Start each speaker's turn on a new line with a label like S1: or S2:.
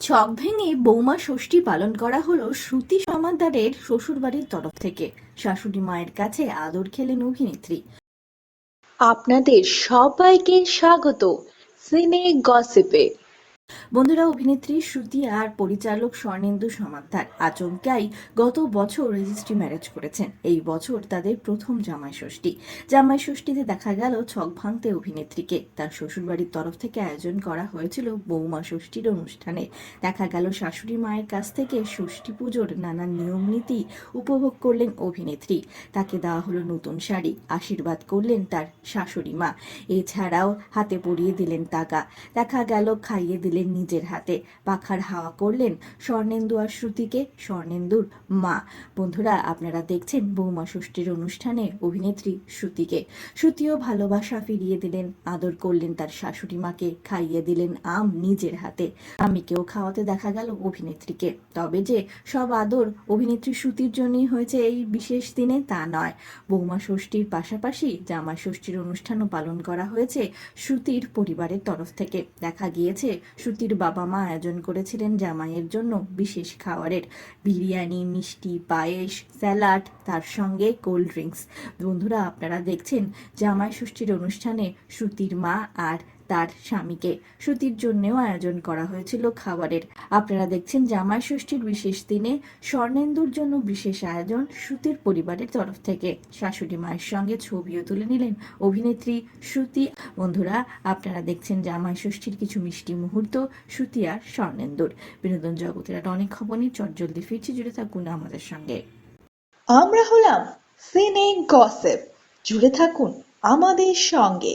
S1: ছক ভেঙে বৌমা ষষ্ঠী পালন করা হলো শ্রুতি সমাদারের শ্বশুরবাড়ির তরফ থেকে। শাশুড়ি মায়ের কাছে আদর খেলেন অভিনেত্রী।
S2: আপনাদের সবাইকে স্বাগত। সিনে গসিপে।
S1: বন্ধুরা, অভিনেত্রী শ্রুতি আর পরিচালক স্বর্ণেন্দু সমাদ্দার আচমকাই গত বছর রেজিস্ট্রি ম্যারেজ করেছেন। এই বছর তাদের প্রথম জামাই ষষ্ঠী জামাই ষষ্ঠীতে দেখা গেল ছক ভাঙতে অভিনেত্রীকে। তার শ্বশুরবাড়ির তরফ থেকে আয়োজন করা হয়েছিল বৌমা ষষ্ঠীর অনুষ্ঠানে। দেখা গেল শাশুড়ি মায়ের কাছ থেকে ষষ্ঠী পুজোর নানান নিয়ম নীতি উপভোগ করলেন অভিনেত্রী। তাকে দেওয়া হলো নতুন শাড়ি, আশীর্বাদ করলেন তার শাশুড়ি মা। এছাড়াও হাতে পরিয়ে দিলেন তাগা দেখা গেল খাইয়ে দিলেন নিজের হাতে পাখার হাওয়া করলেন স্বর্ণেন্দু আর শ্রুতিকে। স্বর্ণেন্দুর মা। বন্ধুরা, আপনারা দেখছেন বৌমা ষষ্ঠীর অনুষ্ঠানে অভিনেত্রী শ্রুতিকে। শ্রুতিও ভালোবাসা ফিরিয়ে দিলেন, আদর করলেন তার শাশুড়ি মাকে, খাইয়ে দিলেন আম নিজের হাতে। আমিকেও খাওয়াতে দেখা গেল অভিনেত্রীকে। তবে যে সব আদর অভিনেত্রী শ্রুতির জন্যই হয়েছে এই বিশেষ দিনে, তা নয়। বৌমা ষষ্ঠীর পাশাপাশি জামা ষষ্ঠীর অনুষ্ঠানও পালন করা হয়েছে শ্রুতির পরিবারের তরফ থেকে। দেখা গিয়েছে শ্রুতির বাবা মা আয়োজন করেছিলেন জামাইয়ের জন্য বিশেষ খাবারের। বিরিয়ানি, মিষ্টি, পায়েস, স্যালাড, তার সঙ্গে কোল্ড ড্রিঙ্কস। বন্ধুরা, আপনারা দেখছেন জামাই ষষ্ঠীর অনুষ্ঠানে শ্রুতির মা আর তার স্বামীকে। শ্রুতির জন্যেও আয়োজন করা হয়েছিল খাবারের। আপনারা দেখছেন জামাই ষষ্ঠীর বিশেষ দিনে স্বর্ণেন্দুর জন্য বিশেষ আয়োজন শ্রুতির পরিবারের তরফ থেকে। শাশুড়ি মায়ের সঙ্গে ছবিও তুলে নিলেন অভিনেত্রী শ্রুতি বন্ধুরা, আপনারা দেখছেন জামাই ষষ্ঠীর কিছু মিষ্টি মুহূর্ত শ্রুতি আর স্বর্ণেন্দুর। বিনোদন জগতের আর অনেক খবর নিয়ে চটজলদি ফিরছি, জুড়ে থাকুন আমাদের সঙ্গে।
S2: আমরা হলাম সিনে গসিপ। জুড়ে থাকুন আমাদের সঙ্গে।